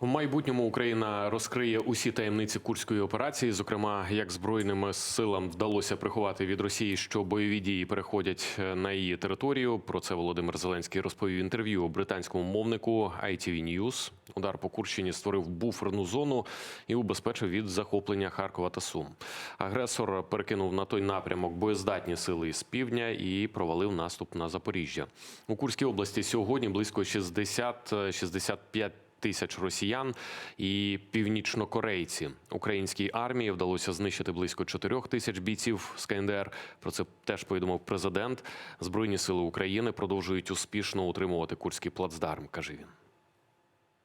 У майбутньому Україна розкриє усі таємниці курської операції, зокрема, як збройним силам вдалося приховати від Росії, що бойові дії переходять е, на її територію. Про це Володимир Зеленський розповів інтерв'ю британському мовнику ITV News. Удар по Курщині створив буферну зону і убезпечив від захоплення Харкова та Сум. Агресор перекинув на той напрямок боєздатні сили з півдня і провалив наступ на Запоріжжя. У Курській області сьогодні близько 60-65 тисяч росіян і північнокорейці. Українській армії вдалося знищити близько 4 тисяч бійців з КНДР. Про це теж повідомив президент. Збройні сили України продовжують успішно утримувати курський плацдарм, каже він.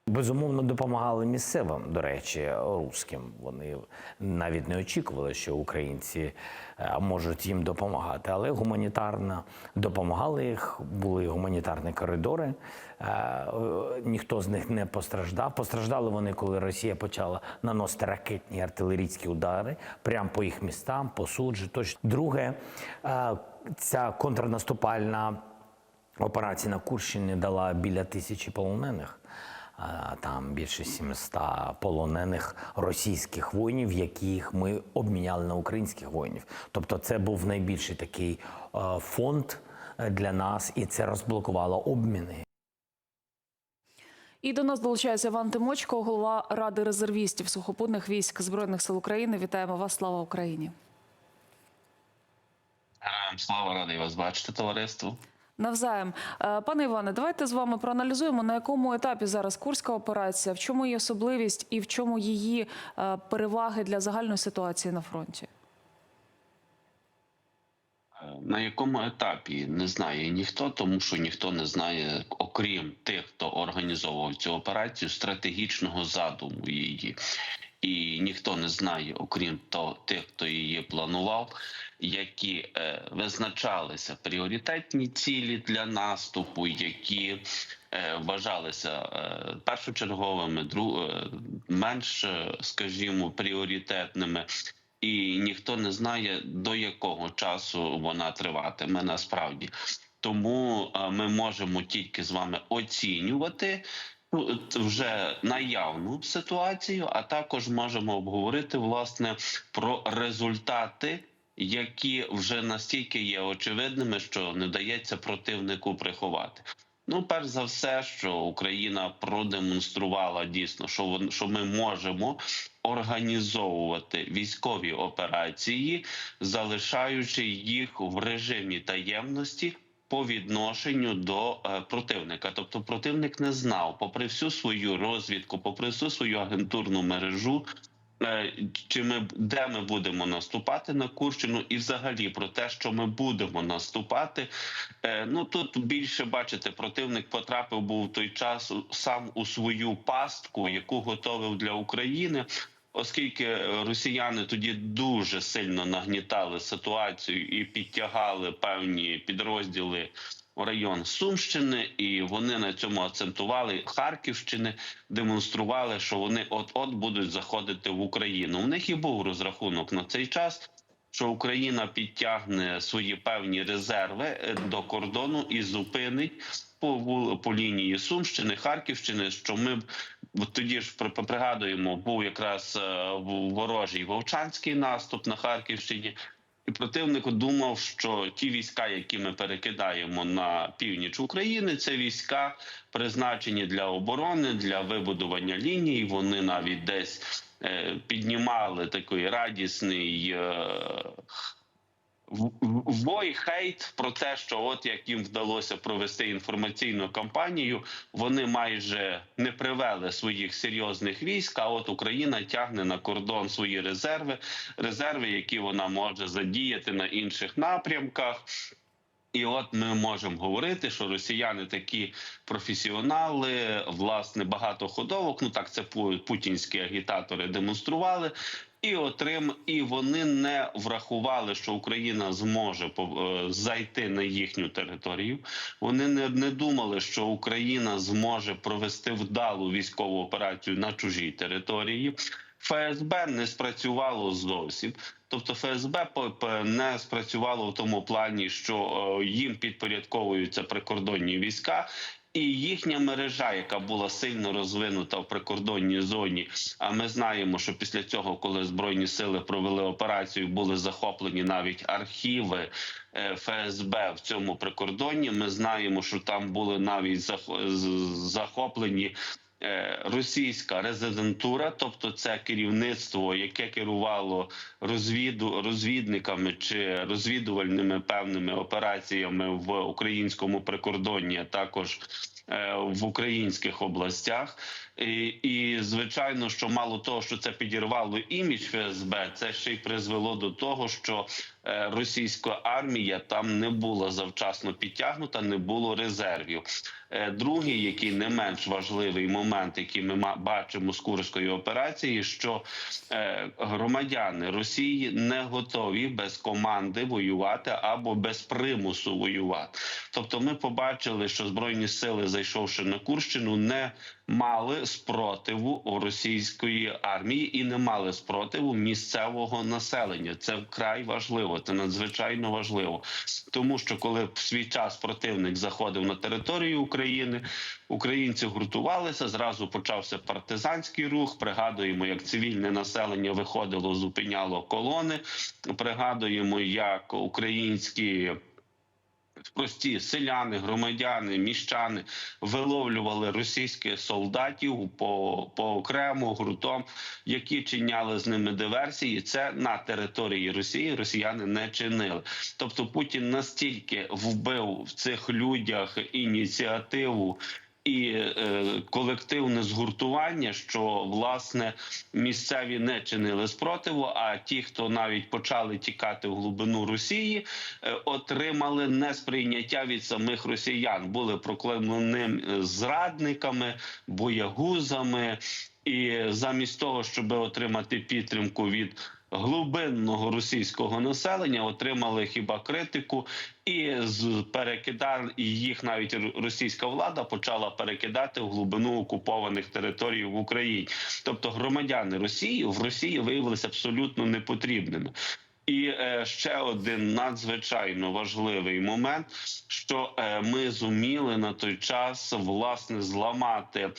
Безумовно, допомагали місцевим, до речі, руським. Вони навіть не очікували, що українці е, можуть їм допомагати, але гуманітарно допомагали їх. Були гуманітарні коридори. Е, Ніхто з них не постраждав. Постраждали вони, коли Росія почала наносити ракетні артилерійські удари прямо по їх містам, по суджі. Тощо друге, е, ця контрнаступальна операція на Курщині дала біля тисячі полонених. Там більше 700 полонених російських воїнів, яких ми обміняли на українських воїнів. Тобто, це був найбільший такий е, фонд е, для нас, і це розблокувало обміни. І до нас долучається Іван Тимочко, голова Ради резервістів сухопутних військ Збройних сил України. Вітаємо вас! Слава Україні! Слава радий вас бачити, товариство. Навзаєм, Е, пане Іване, давайте з вами проаналізуємо на якому етапі зараз курська операція, в чому її особливість і в чому її е, переваги для загальної ситуації на фронті. На якому етапі не знає ніхто, тому що ніхто не знає, окрім тих, хто організовував цю операцію, стратегічного задуму її. І ніхто не знає, окрім того, тих, хто її планував, які е, визначалися пріоритетні цілі для наступу, які е, вважалися е, першочерговими, менш, скажімо, пріоритетними. І ніхто не знає до якого часу вона триватиме насправді. Тому ми можемо тільки з вами оцінювати ну, вже наявну ситуацію, а також можемо обговорити власне про результати, які вже настільки є очевидними, що не вдається противнику приховати. Ну, перш за все, що Україна продемонструвала дійсно, що що ми можемо організовувати військові операції, залишаючи їх в режимі таємності по відношенню до е, противника. Тобто, противник не знав, попри всю свою розвідку, попри всю свою агентурну мережу. Е, Чи ми де ми будемо наступати на Курщину, і взагалі про те, що ми будемо наступати, Е, Ну тут більше бачите, противник потрапив був той час сам у свою пастку, яку готовив для України. Оскільки росіяни тоді дуже сильно нагнітали ситуацію і підтягали певні підрозділи район Сумщини, і вони на цьому акцентували Харківщини, демонстрували, що вони от-от будуть заходити в Україну. У них і був розрахунок на цей час що Україна підтягне свої певні резерви е, до кордону і зупинить по по лінії Сумщини, Харківщини. Що ми б тоді ж при- пригадуємо, був якраз е, ворожий вовчанський наступ на Харківщині. І противник думав, що ті війська, які ми перекидаємо на північ України, це війська призначені для оборони, для вибудування ліній. Вони навіть десь е, піднімали такий радісний е, в- в- вой, хейт про те, що от як їм вдалося провести інформаційну кампанію, вони майже не привели своїх серйозних військ. А от Україна тягне на кордон свої резерви, резерви, які вона може задіяти на інших напрямках. І от ми можемо говорити, що росіяни такі професіонали, власне, багато ходовок. Ну так це путінські агітатори демонстрували. І отрим, і вони не врахували, що Україна зможе е, зайти на їхню територію. Вони не, не думали, що Україна зможе провести вдалу військову операцію на чужій території. ФСБ не спрацювало зовсім. Тобто ФСБ не спрацювало в тому плані, що е, їм підпорядковуються прикордонні війська. І їхня мережа, яка була сильно розвинута в прикордонній зоні. А ми знаємо, що після цього, коли збройні сили провели операцію, були захоплені навіть архіви е, ФСБ в цьому прикордонні. Ми знаємо, що там були навіть зах- захоплені. Е, Російська резидентура, тобто це керівництво, яке керувало розвіду розвідниками чи розвідувальними певними операціями в українському прикордонні, а також е, в українських областях. І, і звичайно, що мало того, що це підірвало імідж ФСБ, це ще й призвело до того, що російська армія там не була завчасно підтягнута, не було резервів. Е, Другий, який не менш важливий момент, який ми бачимо з курської операції, що е, громадяни Росії не готові без команди воювати або без примусу воювати. Тобто, ми побачили, що збройні сили, зайшовши на Курщину, не мали спротиву російської армії і не мали спротиву місцевого населення. Це вкрай важливо, це надзвичайно важливо, тому що коли в свій час противник заходив на територію України, українці гуртувалися. Зразу почався партизанський рух. Пригадуємо, як цивільне населення виходило, зупиняло колони. Пригадуємо, як українські. Прості селяни, громадяни, міщани виловлювали російських солдатів по, по окремо гуртом, які чиняли з ними диверсії. Це на території Росії росіяни не чинили. Тобто Путін настільки вбив в цих людях ініціативу. І е, колективне згуртування, що власне місцеві не чинили спротиву. А ті, хто навіть почали тікати в глибину Росії, е, отримали несприйняття від самих росіян, були прокламеними зрадниками, боягузами, і замість того, щоб отримати підтримку від глибинного російського населення, отримали хіба критику, і з перекидар їх навіть російська влада почала перекидати в глибину окупованих територій в Україні. Тобто громадяни Росії в Росії виявилися абсолютно непотрібними. І е, ще один надзвичайно важливий момент, що е, ми зуміли на той час власне зламати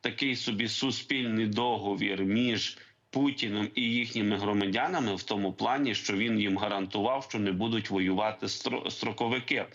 такий собі суспільний договір між Путіним і їхніми громадянами в тому плані, що він їм гарантував, що не будуть воювати стро- строковики.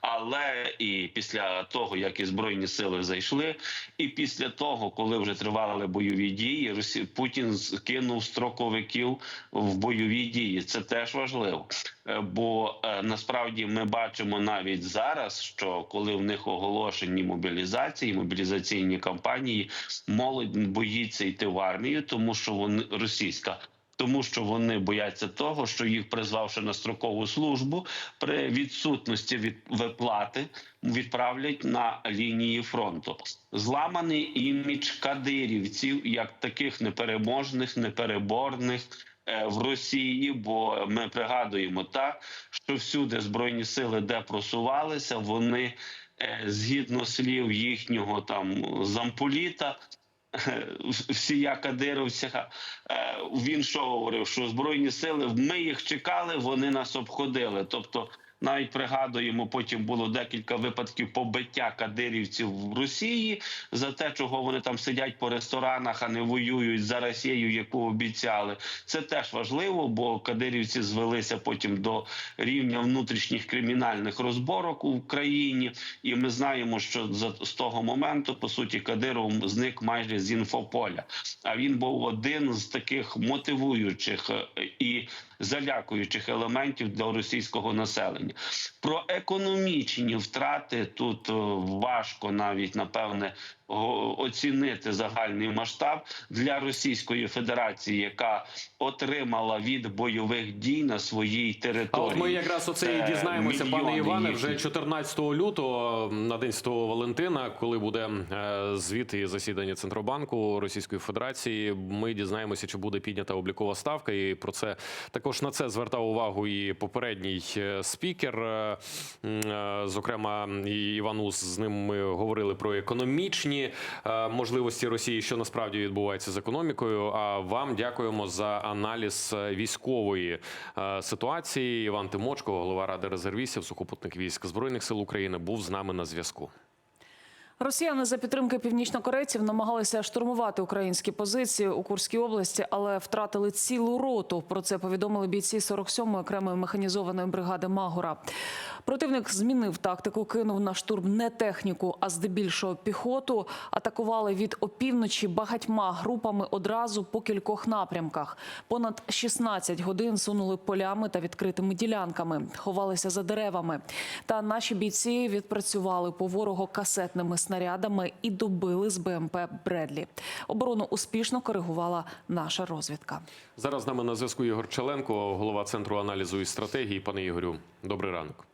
Але і після того, як і збройні сили зайшли, і після того, коли вже тривали бойові дії. Путін скинув строковиків в бойові дії. Це теж важливо. Е, Бо е, насправді ми бачимо навіть зараз, що коли в них оголошені мобілізації, мобілізаційні кампанії, молодь боїться йти в армію, тому що вони російська. Тому що вони бояться того, що їх призвавши на строкову службу, при відсутності від виплати відправлять на лінії фронту. Зламаний імідж кадирівців як таких непереможних, непереборних е, в Росії. Бо ми пригадуємо так, що всюди збройні сили, де просувалися, вони е, згідно слів їхнього там замполіта. Всія кадировця, е, він що говорив, що збройні сили ми їх чекали, вони нас обходили. Тобто, навіть пригадуємо, потім було декілька випадків побиття кадирівців в Росії за те, чого вони там сидять по ресторанах, а не воюють за Росію, яку обіцяли. Це теж важливо, бо кадирівці звелися потім до рівня внутрішніх кримінальних розборок у країні, і ми знаємо, що з того моменту по суті Кадиров зник майже з інфополя. А він був один з таких мотивуючих е, і залякуючих елементів для російського населення. Про економічні втрати тут е, важко навіть напевне оцінити загальний масштаб для Російської Федерації, яка отримала від бойових дій на своїй А території. от ми якраз оце і дізнаємося, пане Іване, їхні. вже 14 лютого на день Святого Валентина, коли буде е, звіт і засідання Центробанку Російської Федерації. Ми дізнаємося, чи буде піднята облікова ставка, і про це також також на це звертав увагу і попередній е, спікер. Е, е, Зокрема, Іван з ним ми говорили про економічні можливості Росії, що насправді відбувається з економікою. А вам дякуємо за аналіз військової ситуації. Іван Тимочко, голова ради резервістів сухопутних військ збройних сил України, був з нами на зв'язку. Росіяни за підтримки північнокорейців намагалися штурмувати українські позиції у Курській області, але втратили цілу роту. Про це повідомили бійці 47-ї окремої механізованої бригади Магура. Противник змінив тактику, кинув на штурм не техніку, а здебільшого піхоту. Атакували від опівночі багатьма групами одразу по кількох напрямках. Понад 16 годин сунули полями та відкритими ділянками, ховалися за деревами. Та наші бійці відпрацювали по ворогу касетними снарядами і добили з БМП Бредлі. Оборону успішно коригувала наша розвідка. Зараз з нами на зв'язку Ігор Челенко, голова центру аналізу і стратегії. Пане Ігорю, добрий ранок.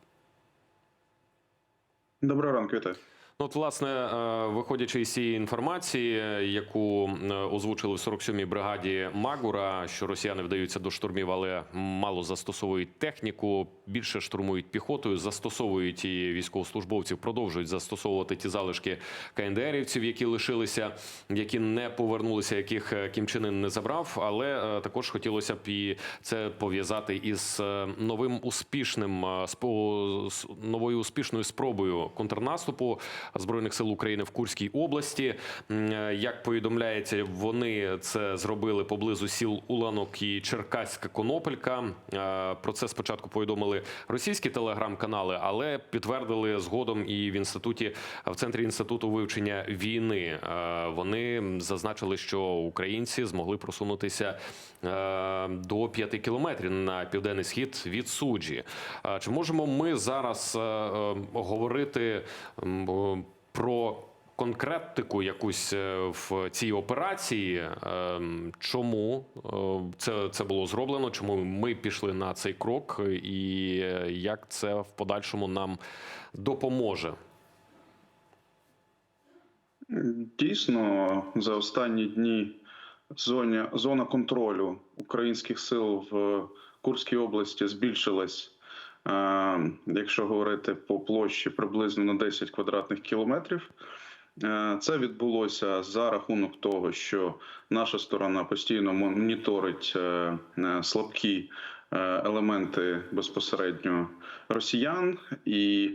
Доброго ранку, вітаю. Ну, от, власне, е, виходячи із цієї інформації, яку е, озвучили в 47-й бригаді Магура, що росіяни вдаються до штурмів, але мало застосовують техніку, більше штурмують піхотою, застосовують і військовослужбовців, продовжують застосовувати ті залишки КНДРівців, які лишилися, які не повернулися, яких е, Кім Чен Ын не забрав. Але також хотілося б і це пов'язати із новим успішним новою успішною спробою контрнаступу збройних сил України в Курській області. Е, Як повідомляється, вони це зробили поблизу сіл Уланок і Черкаська Конопелька. Е, Про це спочатку повідомили російські телеграм-канали, але підтвердили згодом і в інституті в центрі інституту вивчення війни. Е, Вони зазначили, що українці змогли просунутися до 5 кілометрів на південний схід від суджі. Чи можемо ми зараз говорити про конкретику якусь е, в цій операції? Ем, Чому е, це, це було зроблено? Чому ми пішли на цей крок, і е, як це в подальшому нам допоможе? Дійсно, за останні дні зоні, зона контролю українських сил в Курській області збільшилась, якщо говорити по площі, приблизно на 10 квадратних кілометрів. Е, Це відбулося за рахунок того, що наша сторона постійно моніторить е, е, слабкі е, елементи безпосередньо росіян, і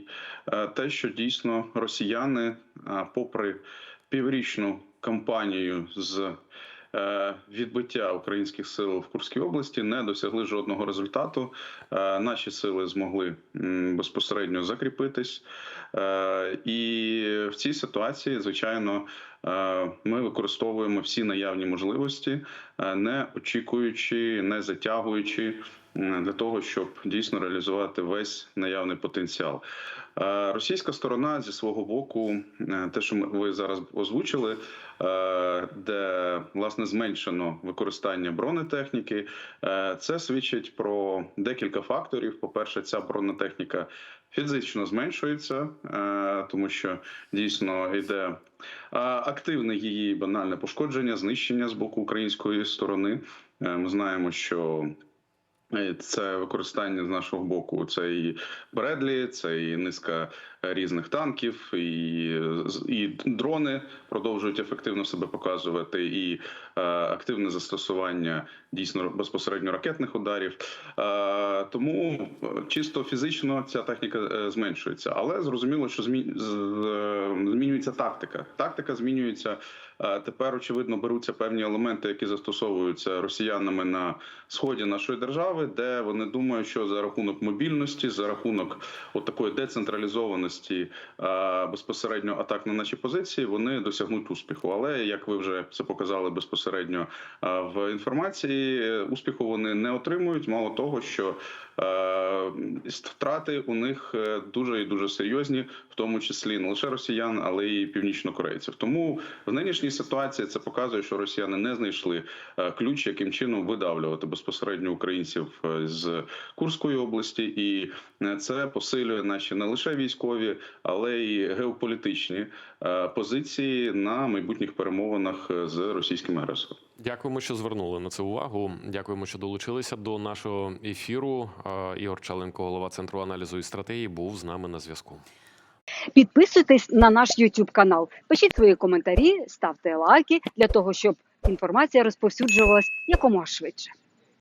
е, те, що дійсно росіяни, е, попри піврічну кампанію з е, відбиття українських сил в Курській області, не досягли жодного результату. Е, Наші сили змогли безпосередньо закріпитись. Е, І в цій ситуації, звичайно, е, ми використовуємо всі наявні можливості, е, не очікуючи, не затягуючи для того, щоб дійсно реалізувати весь наявний потенціал. Е, Російська сторона зі свого боку, е, те, що ви зараз озвучили, е, де власне зменшено використання бронетехніки, це свідчить про декілька факторів. По перше, ця бронетехніка фізично зменшується, тому що дійсно йде активне її банальне пошкодження, знищення з боку української сторони. Ми знаємо, що це використання з нашого боку. Це і Бредлі, це і низка різних танків, і, і дрони продовжують ефективно себе показувати, і е, активне застосування дійсно безпосередньо ракетних ударів. Е, тому чисто фізично ця техніка е, зменшується, але зрозуміло, що змі... е, змінюється тактика. Тактика змінюється. Е, Тепер очевидно беруться певні елементи, які застосовуються росіянами на сході нашої держави, де вони думають, що за рахунок мобільності, за рахунок от такої децентралізованості е, безпосередньо атак на наші позиції, вони досягнуть успіху. Але як ви вже це показали безпосередньо е, в інформації, успіху вони не отримують. Мало того, що е, втрати у них дуже і дуже серйозні, в тому числі не лише росіян, але й північнокорейців. Тому в нинішній ситуації це показує, що росіяни не знайшли ключ, яким чином видавлювати безпосередньо українців окупантів е, з Курської області, і е, це посилює наші не лише військові, але й геополітичні е, позиції на майбутніх перемовинах з російським агресором. Дякуємо, що звернули на це увагу. Дякуємо, що долучилися до нашого ефіру. Ігор Чаленко, голова центру аналізу і стратегії, був з нами на зв'язку. Підписуйтесь на наш YouTube канал, пишіть свої коментарі, ставте лайки для того, щоб інформація розповсюджувалась якомога швидше.